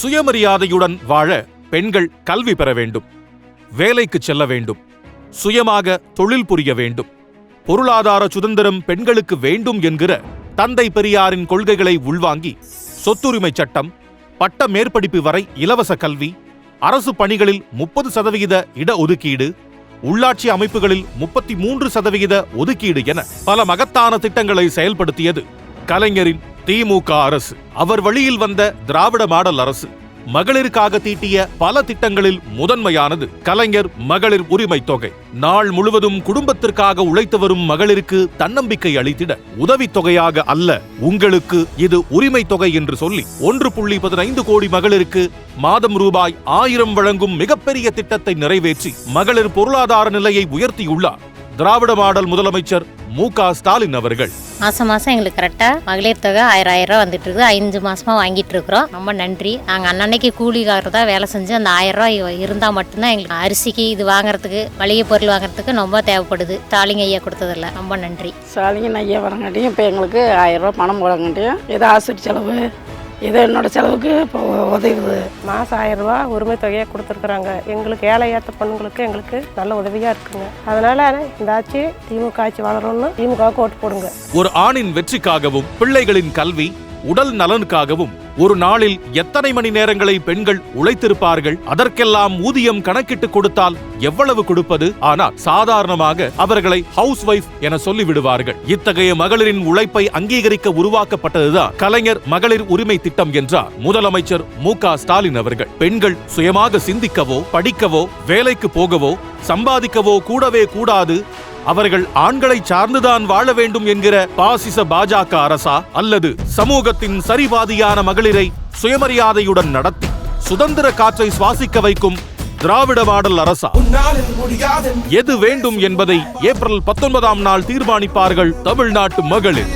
சுயமரியாதையுடன் வாழ பெண்கள் கல்வி பெற வேண்டும் வேலைக்கு செல்ல வேண்டும் சுயமாக தொழில் புரிய வேண்டும். பொருளாதார சுதந்திரம் பெண்களுக்கு வேண்டும் என்கிற தந்தை பெரியாரின் கொள்கைகளை உள்வாங்கி சொத்துரிமை சட்டம் பட்ட மேற்படிப்பு வரை இலவச கல்வி அரசு பணிகளில் முப்பது சதவிகித இடஒதுக்கீடு உள்ளாட்சி அமைப்புகளில் முப்பத்தி மூன்று சதவிகித ஒதுக்கீடு என பல மகத்தான திட்டங்களை செயல்படுத்தியது கலைஞரின் திமுக அரசு. அவர் வழியில் வந்த திராவிட மாடல் அரசு. மகளிருக்காக தீட்டிய பல திட்டங்களில் முதன்மையானது கலைஞர் மகளிர் உரிமை தொகை. நாள் முழுவதும் குடும்பத்திற்காக உழைத்து வரும் மகளிருக்கு தன்னம்பிக்கை அளித்திட உதவித் தொகையாக அல்ல உங்களுக்கு இது உரிமை தொகை என்று சொல்லி ஒன்று புள்ளி பதினைந்து கோடி மகளிருக்கு மாதம் ரூபாய் ஆயிரம் வழங்கும் மிகப்பெரிய திட்டத்தை நிறைவேற்றி மகளிர் பொருளாதார நிலையை உயர்த்தியுள்ளார். திராவிட மாடல் முதலமைச்சர் மு க ஸ்டாலின் அவர்கள். மாதம் மாதம் எங்களுக்கு கரெக்டாக மகளிர் தொகை ஆயிரம் ஆயிரம் ரூபா வந்துட்டு இருக்குது. ஐந்து மாசமா வாங்கிட்டு இருக்கிறோம். ரொம்ப நன்றி. நாங்கள் அன்னன்னைக்கு கூலிக்காரர் தான் வேலை செஞ்சு அந்த ஆயிரம் ரூபாய் இருந்தால் மட்டும்தான் எங்களுக்கு அரிசிக்கு இது வாங்குறதுக்கு மளிகை பொருள் வாங்குறதுக்கு ரொம்ப தேவைப்படுது. ஸ்டாலிங் ஐயா கொடுத்ததில்ல ரொம்ப நன்றி. ஸ்டாலின் ஐயா வரங்காட்டியும் இப்போ எங்களுக்கு ஆயிரம் ரூபாய் பணம் போடங்காட்டியும் ஏதோ ஆஸ்பத்திரி செலவு ஏதோ என்னோட செலவுக்கு இப்போ உதவுது. மாதம் ஆயிரம் ரூபா உரிமை தொகையை கொடுத்துருக்குறாங்க. எங்களுக்கு ஏழை ஏற்ற பொண்ணுங்களுக்கு எங்களுக்கு நல்ல உதவியாக இருக்குங்க. அதனால இந்த ஆட்சி திமுக ஆட்சி வளரணும்னு திமுகவுக்கு ஓட்டு போடுங்க. ஒரு ஆணின் வெற்றிக்காகவும் பிள்ளைகளின் கல்வி உடல் நலனுக்காகவும் ஒரு நாளில் எத்தனை மணி நேரங்களை பெண்கள் உழைத்திருப்பார்கள் அதற்கெல்லாம் ஊதியம் கணக்கிட்டு கொடுத்தால் எவ்வளவு கொடுப்பது? ஆனால் சாதாரணமாக அவர்களை ஹவுஸ் ஒய்ஃப் என சொல்லிவிடுவார்கள். இத்தகைய மகளிரின் உழைப்பை அங்கீகரிக்க உருவாக்கப்பட்டதுதான் கலைஞர் மகளிர் உரிமை திட்டம் என்றார். முதலமைச்சர் மு ஸ்டாலின் அவர்கள். பெண்கள் சுயமாக சிந்திக்கவோ படிக்கவோ வேலைக்கு போகவோ சம்பாதிக்கவோ கூடவே கூடாது அவர்கள் ஆண்களை சார்ந்துதான் வாழ வேண்டும் என்கிற பாசிச பாஜக அரசா அல்லது சமூகத்தின் சரிபாதியான மகளிரை சுயமரியாதையுடன் நடத்தி சுதந்திர காற்றை சுவாசிக்க வைக்கும் திராவிட மாடல் அரசா? எது வேண்டும் என்பதை ஏப்ரல் பத்தொன்பதாம் நாள் தீர்மானிப்பார்கள் தமிழ்நாட்டு மகளிர்.